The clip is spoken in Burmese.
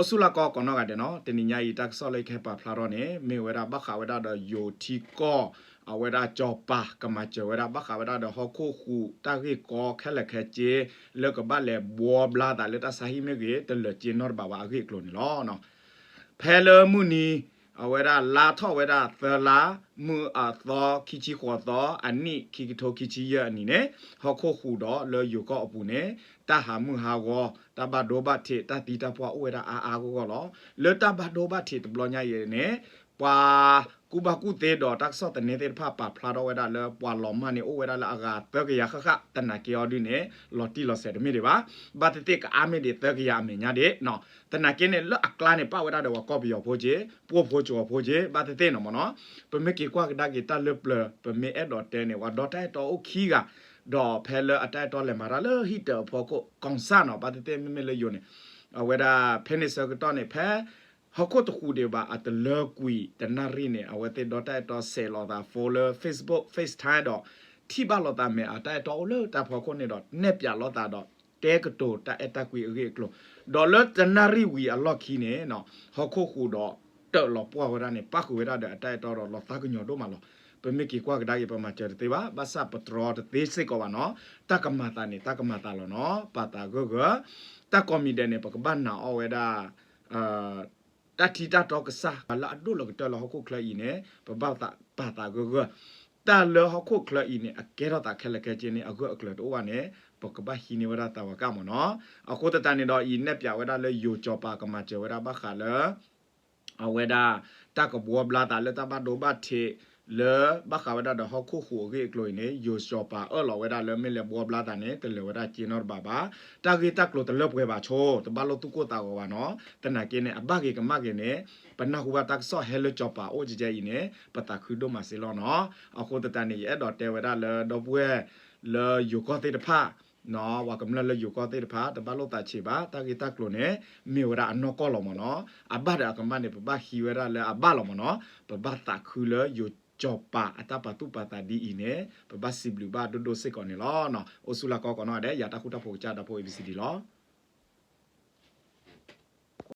အဆုလကောကနောကတဲ့နော်တနိညာဤတက်ဆော့လိုက်ခဲပါဖလာတော့နေမေဝရဘခဝဒတော့ယိုတီကောအဝရကြောပါကမချဝရဘခဝဒတော့ဟခုခုတာခိကောခဲလက်ခဲချေလကဘလေဘောဘလာတာလက်တဆာဟိမေကေတလချေနော်ဘဝခိကလုံးလောနော်ဖဲလမှုနီ ဝဒလာထောဝဒသလာမှုအသောခိချီခေါ်သောအနိခိကထိုခိချီယအနိနေဟခုခုတော့လေယူကောအပူနေတဟာမှုဟာကောတဘဒိုဘထေတတိတပွားဥဝဒအာအာကိုကောလောလေတဘဒိုဘထေတဘလညာယေနေ ปากูบากูเตดอตักซอตเนเตภาพปาพลาดอเวดาเลปาลอมมาเนโอเวดาลากาเตกยาคะคะตนาเกียอดิเนลอติลอเซดมีเดบาบาตเตกอาเมเดเตกยาเมญาเดเนาะตนาเกเนลออกลาเนปาเวดาเดวากอบิยอโพเจปัวโพจอโพเจบาตเตเนาะมะเนาะเปเมกิกวากดากิตาเลปลเปเมเอดอเตเนวาดอไตตอโอคีกาดอเพลอตไตตอเลมาราเลฮิเตพอโกกองซาเนาะบาตเตเมเมเลโยเนเวดาเพนิเซกตอเนเพ ယ်လော်တာ follow facebook facetime တော့ထိပါလော်တာမဲအတိုက်တော်လို့တဖောကိုနေတော့နေပြလော်တာတော့တဲကတိုတအတကွီအေကလိုဒေါ်လတနရီဝီအလော့ခီနေနော်ဟခုခုတော့တော့လော်ပွားဝရနေပတ်ခွေရတဲ့အတိုက်တော်တော့လော်တာကညောတော့မလော်ပမေကီကွာကဒါရပမာချရတေဘာဘာစာပထရောတေစိကောဘာနော်တကမတာနေတကမတာလောနော်ပတာဂဂတကောမီဒနေပကဘန်နာအဝေဒါအာ တတိတတော့ကစားလာဒုလကတလဟခုခလိုက်နေပပတာပတာဂဂတာလဟခုခလိုက်နေအကဲတော့တာခဲလကဲချင်းနေအခုအကလတော့ဝနေပကဘဟီနေဝရတာဝကမနော်အခုတတန်နေတော့ဤနဲ့ပြဝဒလေယိုချောပါကမချဝရဘခါလအဝေဒါတကဘောဘလာတာလတဘဒိုဘတ် လေဘခဝဒဒဟခုခုရေကလိုနေယိုရှောပါအလောဝဒလေမေလေဘောဘလာတာနေတလေဝဒချီနော်ဘာဘာတာဂီတက်လိုတလပွဲပါချိုတဘလိုတုကိုတာကောပါနော်တနကေနေအဘကေကမကေနေပနခုဘတက်ဆော့ဟဲလချောပါအိုဂျီဂျီနေပတာခုဒိုမစီလောနော်အခုတတနေအဲ့တော့တဲဝဒလေတော့ပွဲလေယိုကောတေတဖာနော်ဝါကမလလယူကောတေတဖာတဘလို့တာချေပါတာဂီတက်လို့ ਨੇ မေဝရအနောကောလောမနော်အဘဒါကမနေပပဟီဝရလေအဘလောမနော်ပဘတာခူလယူ จอบปาอัตปาตุปาตาดีอีเนปะบัสซิบลูบาโดโดเซก่อนเนลอเนาะโอซุลาก็ก่อนเนาะเดยาตะคุตะโพจาตะโพ ABCD ลอ